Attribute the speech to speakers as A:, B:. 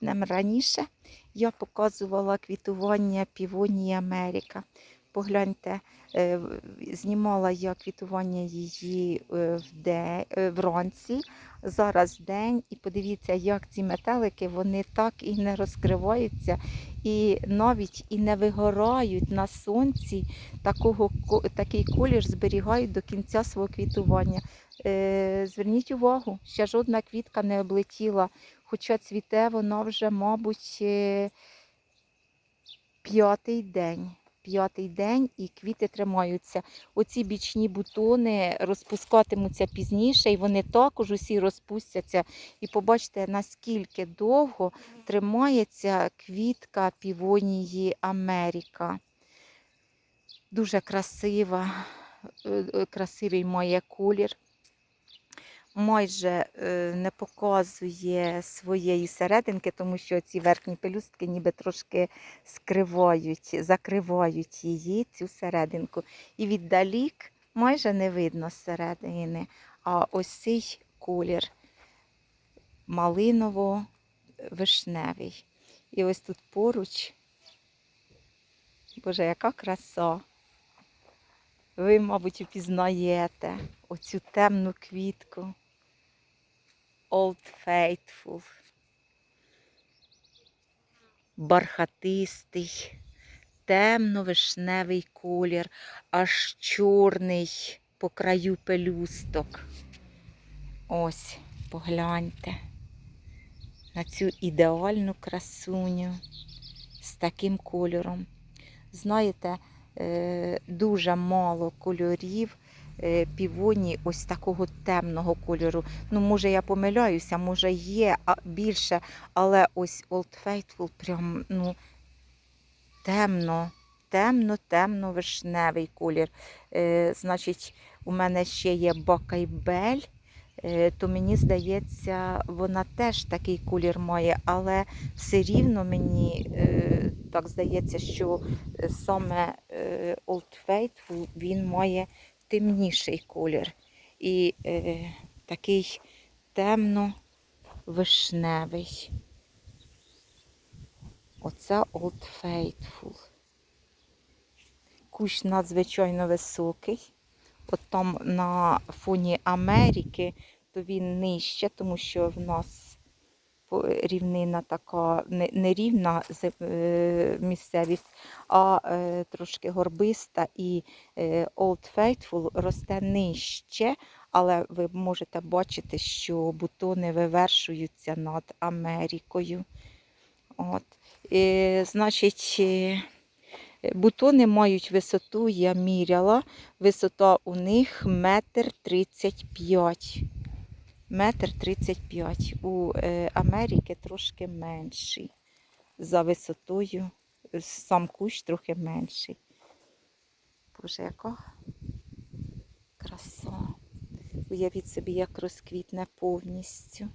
A: днем раніше я показувала квітування півонії Америка. Погляньте, е, знімала я квітування її е, е, вранці, зараз день, і подивіться, як ці метелики вони так і не розкриваються, і навіть і не вигорають на сонці. Такого, такий колір зберігають до кінця свого квітування. Зверніть увагу, ще жодна квітка не облетіла, хоча цвіте вона вже, мабуть, е, п'ятий день. П'ятий день і квіти тримаються. Оці бічні бутони розпускатимуться пізніше, і вони також усі розпустяться. І побачите, наскільки довго тримається квітка півонії Америка. Дуже красива, е, е, красивий має колір. Майже е, не показує своєї серединки, тому що ці верхні пелюстки ніби трошки скривають, закривають її, цю серединку. І віддалік майже не видно середини. А ось цей колір малиново-вишневий. І ось тут поруч. Боже, яка краса! Ви, мабуть, упізнаєте оцю темну квітку. Old Faithful. Бархатистий, темно-вишневий колір, аж чорний по краю пелюсток. Ось, погляньте на цю ідеальну красуню з таким кольором. Знаєте, е, дуже мало кольорів півоні ось такого темного кольору. Ну, може, я помиляюся, може є більше, але ось Old Faithful прям ну, темно, темно, темно вишневий колір. Е, значить, у мене ще є Бакайбель. е, То мені здається, вона теж такий колір має, але все рівно мені е, так здається, що е, саме е, Old Faithful він має темніший колір і е, такий темно-вишневий. Оце Old Faithful. Кущ надзвичайно високий. От там на фоні Америки, то він нижче, тому що в нас рівнина така не, не рівна зе- е, місцевість, а е, трошки горбиста. І е, Old Faithful росте нижче, але ви можете бачити, що бутони вивершуються над Америкою. От. І, значить, бутони мають висоту, я міряла. Висота у них метр тридцять п'ять. Метр тридцять п'ять. У е, Америки трошки менший. За висотою сам кущ трохи менший. Боже, яка краса. Уявіть собі, як розквітне повністю.